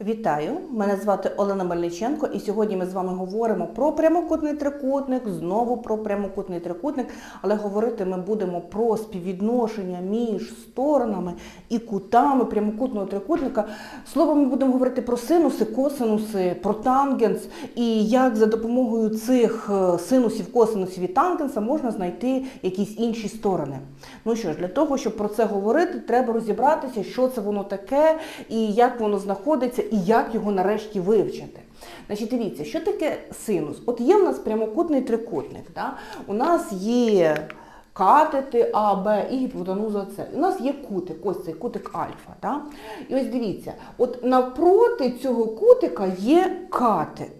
Вітаю! Мене звати Олена Мельниченко, і сьогодні ми з вами говоримо про прямокутний трикутник, знову про прямокутний трикутник, але говорити ми будемо про співвідношення між сторонами і кутами прямокутного трикутника. Словом, ми будемо говорити про синуси, косинуси, про тангенс і як за допомогою цих е, синусів, косинусів і тангенса можна знайти якісь інші сторони. Ну що ж, для того, щоб про це говорити, треба розібратися, що це воно таке і як воно знаходиться, і як його нарешті вивчити. Значить, дивіться, що таке синус? От є в нас прямокутний трикутник. Да? У нас є катети А, Б і гіпотенуза С. У нас є кутик, ось цей кутик альфа. Да? І ось дивіться, от навпроти цього кутика є катет.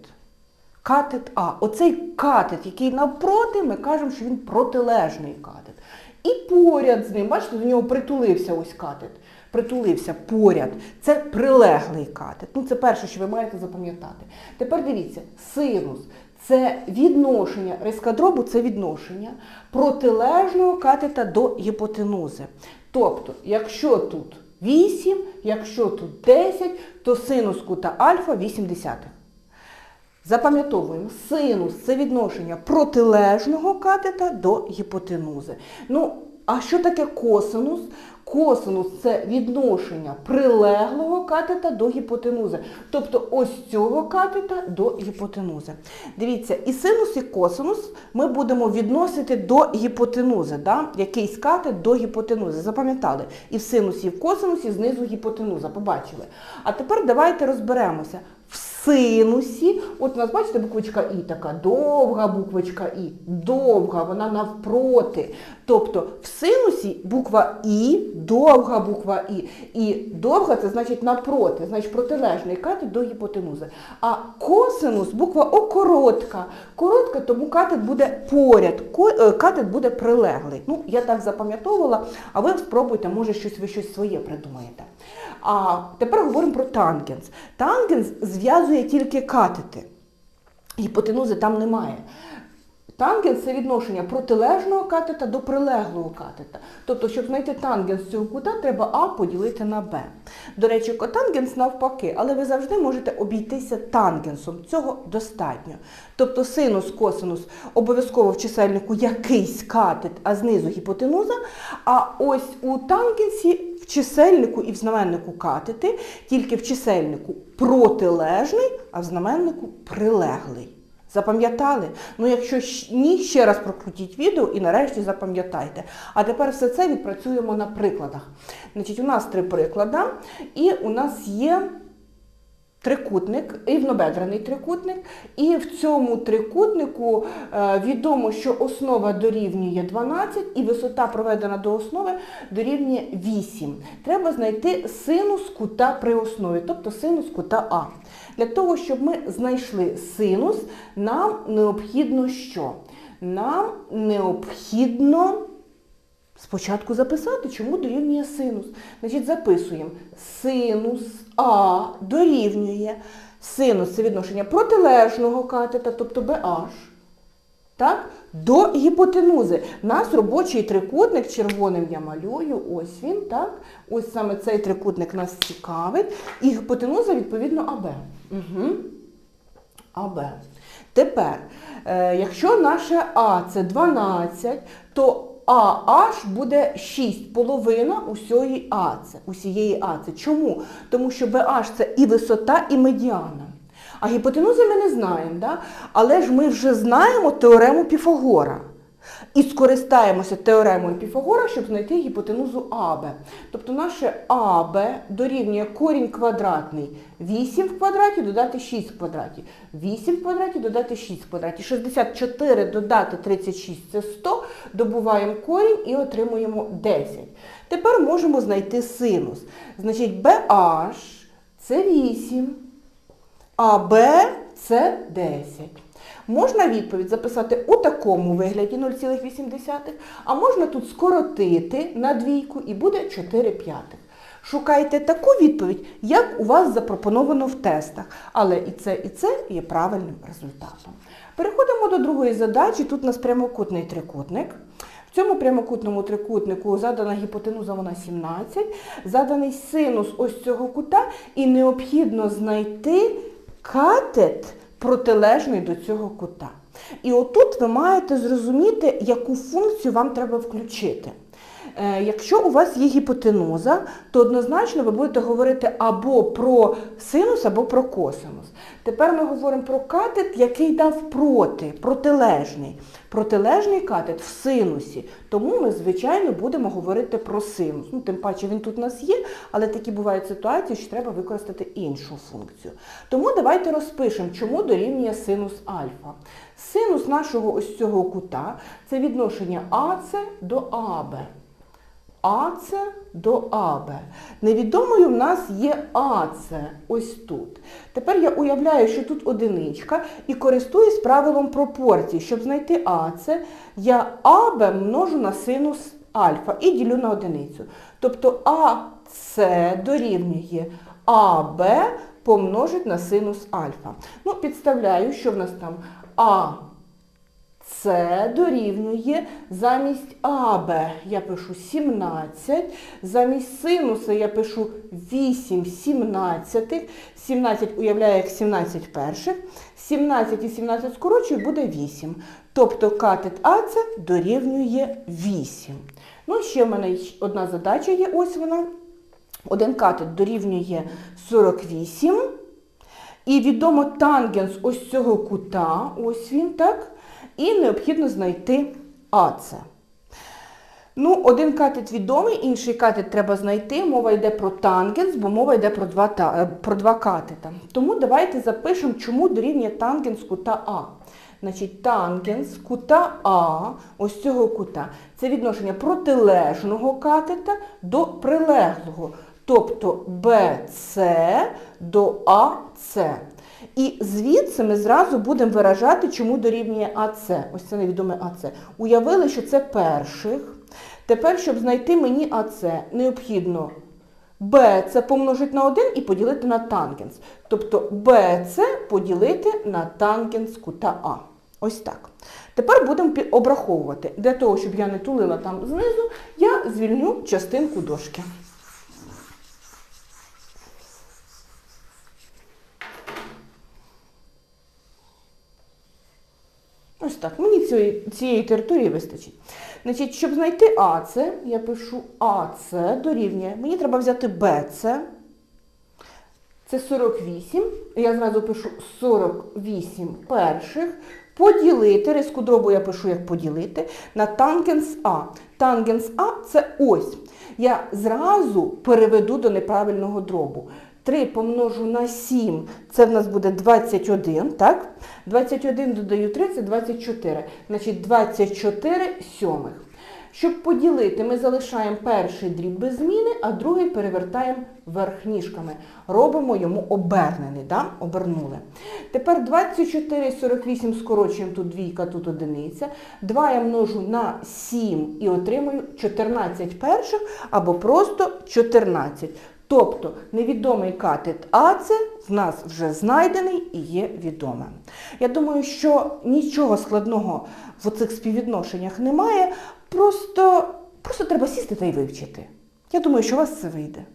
Катет А. Оцей катет, який навпроти, ми кажемо, що він протилежний катет. І поряд з ним, бачите, до нього притулився ось катет. Притулився поряд. Це прилеглий катет. Ну, це перше, що ви маєте запам'ятати. Тепер дивіться, синус це відношення, рискадробу це відношення протилежного катета до гіпотенузи. Тобто, якщо тут 8, якщо тут 10, то синус кута альфа 8 десятих. Запам'ятовуємо, синус це відношення протилежного катета до гіпотенузи. Ну, а що таке косинус? Косинус це відношення прилеглого катета до гіпотенузи. Тобто ось цього катета до гіпотенузи. Дивіться, і синус, і косинус ми будемо відносити до гіпотенузи. Да? Якийсь катет до гіпотенузи. Запам'ятали? І в синусі, і в косинусі знизу гіпотенуза. Побачили. А тепер давайте розберемося. В синусі, от у нас, бачите, буквочка І така, довга буквочка І, довга, вона навпроти. Тобто в синусі буква І, довга буква І. І довга це значить напроти, значить протилежний катет до гіпотенузи. А косинус буква О коротка. Коротка, тому катет буде поряд, е, катет буде прилеглий. Ну, я так запам'ятовувала, а ви спробуйте, може щось ви щось своє придумаєте. А тепер говоримо про тангенс. Тангенс зв'язує тільки катети. Гіпотенузи там немає. Тангенс це відношення протилежного катета до прилеглого катета. Тобто, щоб знайти тангенс цього кута, треба А поділити на Б. До речі, котангенс навпаки, але ви завжди можете обійтися тангенсом. Цього достатньо. Тобто синус, косинус обов'язково в чисельнику якийсь катет, а знизу гіпотенуза. А ось у тангенсі в чисельнику і в знаменнику катети, тільки в чисельнику протилежний, а в знаменнику прилеглий. Запам'ятали? Ну, якщо ні, ще раз прокрутіть відео і нарешті запам'ятайте. А тепер все це відпрацюємо на прикладах. Значить, у нас три приклади, і у нас є трикутник, рівнобедрений трикутник. І в цьому трикутнику е, відомо, що основа дорівнює 12 і висота проведена до основи дорівнює 8. Треба знайти синус кута при основі, тобто синус кута А. Для того, щоб ми знайшли синус, нам необхідно що? Нам необхідно спочатку записати, чому дорівнює синус. Значить, записуємо синус А дорівнює синус це відношення протилежного катета, тобто BH, так, до гіпотенузи. Нас робочий трикутник, червоним я малюю, ось він, так. Ось саме цей трикутник нас цікавить. І гіпотенуза, відповідно, АБ. Угу. АБ. Тепер, е, якщо наше А це 12, то АH буде 6, половина усієї АЦ, усієї АЦ. Чому? Тому що BH це і висота, і медіана. А гіпотенузи ми не знаємо, да? але ж ми вже знаємо теорему Піфагора. І скористаємося теоремою Піфагора, щоб знайти гіпотенузу АБ. Тобто наше АБ дорівнює корінь квадратний 8 в квадраті додати 6 в квадраті. 8 в квадраті додати 6 в квадраті. 64 додати 36 це 100. Добуваємо корінь і отримуємо 10. Тепер можемо знайти синус. Значить, BH це 8, а Б це 10. Можна відповідь записати у такому вигляді 0,8, а можна тут скоротити на двійку і буде 4 п'ятих. Шукайте таку відповідь, як у вас запропоновано в тестах. Але і це, і це є правильним результатом. Переходимо до другої задачі. Тут у нас прямокутний трикутник. В цьому прямокутному трикутнику задана гіпотенуза вона 17, заданий синус ось цього кута, і необхідно знайти катет протилежний до цього кута. І отут ви маєте зрозуміти, яку функцію вам треба включити. Е, Якщо у вас є гіпотенуза, то однозначно ви будете говорити або про синус, або про косинус. Тепер ми говоримо про катет, який дав проти, протилежний. Протилежний катет в синусі. Тому ми, звичайно, будемо говорити про синус. Ну, тим паче він тут у нас є, але такі бувають ситуації, що треба використати іншу функцію. Тому давайте розпишемо, чому дорівнює синус альфа. Синус нашого ось цього кута це відношення АЦ до АБ. АЦ до АБ. Невідомою в нас є АЦ ось тут. Тепер я уявляю, що тут одиничка і користуюсь правилом пропорцій. Щоб знайти АЦ, я АБ множу на синус альфа і ділю на одиницю. Тобто АЦ дорівнює АБ помножить на синус альфа. Ну, підставляю, що в нас там А. Це дорівнює замість АБ я пишу 17, замість синуса я пишу 8 17. 17 уявляю як 17 перших. 17 і 17 скорочую, буде 8. Тобто катет АЦ дорівнює 8. Ну, ще в мене одна задача є, ось вона. Один катет дорівнює 48. І відомо тангенс ось цього кута, ось він, так? І необхідно знайти АЦ. Ну, один катет відомий, інший катет треба знайти. Мова йде про тангенс, бо мова йде про два, та- е, про два катета. Тому давайте запишемо, чому дорівнює тангенс кута А. Значить, тангенс кута А, ось цього кута, це відношення протилежного катета до прилеглого. Тобто BC до АЦ. І звідси ми зразу будемо виражати, чому дорівнює АЦ. Ось це невідоме АЦ. Уявили, що це перших. Тепер, щоб знайти мені АЦ, необхідно BC помножити на 1 і поділити на тангенс. Тобто BC поділити на тангенс кута А. Ось так. Тепер будемо обраховувати. Для того, щоб я не тулила там знизу, я звільню частинку дошки. Ось так, мені цієї, цієї території вистачить. Значить, щоб знайти АЦ, я пишу АЦ дорівнює. Мені треба взяти БЦ. Це 48. Я зразу пишу 48 перших. Поділити, риску дробу я пишу як поділити, на тангенс А. Тангенс А це ось. Я зразу переведу до неправильного дробу. 3 помножу на 7, це в нас буде 21, так? 21 додаю 3, це 24. Значить, 24 сьомих. Щоб поділити, ми залишаємо перший дріб без зміни, а другий перевертаємо вверх ніжками. Робимо йому обернений, да? обернули. Тепер 24 48 скорочуємо, тут двійка, тут одиниця. 2 я множу на 7 і отримую 14 перших або просто 14. Тобто невідомий катет АЦ в нас вже знайдений і є відомим. Я думаю, що нічого складного в цих співвідношеннях немає, просто, просто треба сісти та й вивчити. Я думаю, що у вас це вийде.